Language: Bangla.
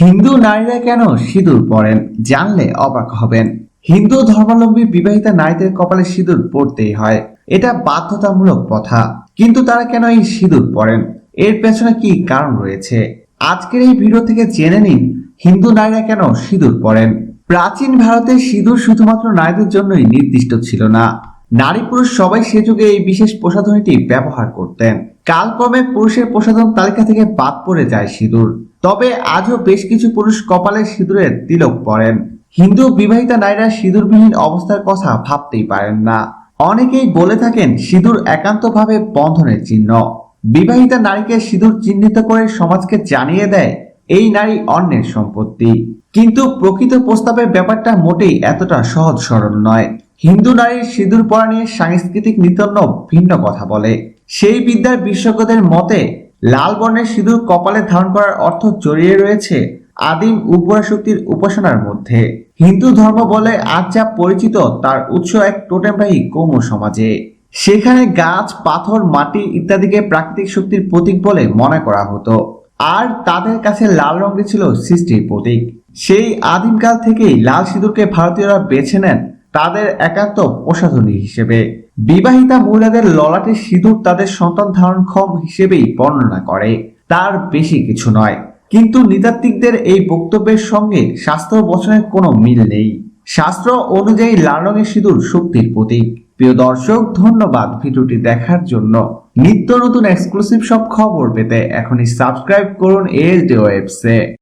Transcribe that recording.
হিন্দু নারীরা কেন সিঁদুর পরেন জানলে অবাক হবেন। হিন্দু ধর্মাবলম্বী বিবাহিতা নারীদের কপালে সিঁদুর পরতেই হয়। এটা বাধ্যতামূলক কথা কিন্তু তারা কেন এই সিঁদুর পরেন? এর পেছনে কি কারণ রয়েছে? আজকের এই ভিডিও থেকে জেনে নিন, হিন্দু নারীরা কেন সিঁদুর পরেন? প্রাচীন ভারতে সিঁদুর শুধুমাত্র নারীদের জন্যই নির্দিষ্ট ছিল না। নারী পুরুষ সবাই সে যুগে এই বিশেষ প্রসাধনীটি ব্যবহার করতেন। কালক্রমে পুরুষের প্রসাধন তালিকা থেকে বাদ পড়ে যায় সিঁদুর। তবে আজও বেশ কিছু পুরুষ কপালে সিঁদুরের তিলক পরেন। হিন্দু বিবাহিতা নারীরা সিঁদুরবিহীন অবস্থার কথা ভাবতেই পারেন না। অনেকেই বলে থাকেন সিঁদুর একান্তভাবে বন্ধনের চিহ্ন। বিবাহিতা নারীকে সিঁদুর চিহ্নিত করে সমাজকে জানিয়ে দেয়, এই নারী অন্যের সম্পত্তি। কিন্তু প্রকৃত প্রস্তাবের ব্যাপারটা মোটেই এতটা সহজ সরল নয়। হিন্দু নারীর সিঁদুর পরা নিয়ে সাংস্কৃতিক নিতন্য ভিন্ন কথা বলে। সেই বিদ্যার বিশেষজ্ঞদের মতে লাল বর্ণের সিঁদুর কপালে ধারণ করার অর্থ জড়িয়ে রয়েছে আদিম উগ্রা শক্তির উপাসনার মধ্যে। হিন্দু ধর্ম বলে আজ যা পরিচিত তার উৎস এক টোটেমবাহী কৌম সমাজে। সেখানে গাছ, পাথর, মাটি ইত্যাদিকে প্রাকৃতিক শক্তির প্রতীক বলে মনে করা হতো। আর তাদের কাছে লাল রঙটি ছিল সৃষ্টির প্রতীক। সেই আদিমকাল থেকেই লাল সিঁদুরকে ভারতীয়রা বেছে নেন তাদের একান্ত প্রসাধনী হিসেবে। বিবাহিতা মহিলাদের ললাটে সিঁদুর তাদের সন্তান ধারণক্ষম হিসেবেই বর্ণনা করে। তার বেশি কিছু নয়। কিন্তু নৃতাত্ত্বিকদের এই বক্তব্যের সঙ্গে শাস্ত্র বচনের কোনো মিল নেই। শাস্ত্র অনুযায়ী লাল রঙের সিঁদুর শক্তির প্রতীক। প্রিয় দর্শক, ধন্যবাদ ভিডিওটি দেখার জন্য। নিত্য নতুন এক্সক্লুসিভ সব খবর পেতে এখনই সাবস্ক্রাইব করুন এস ডি ওয়েবসে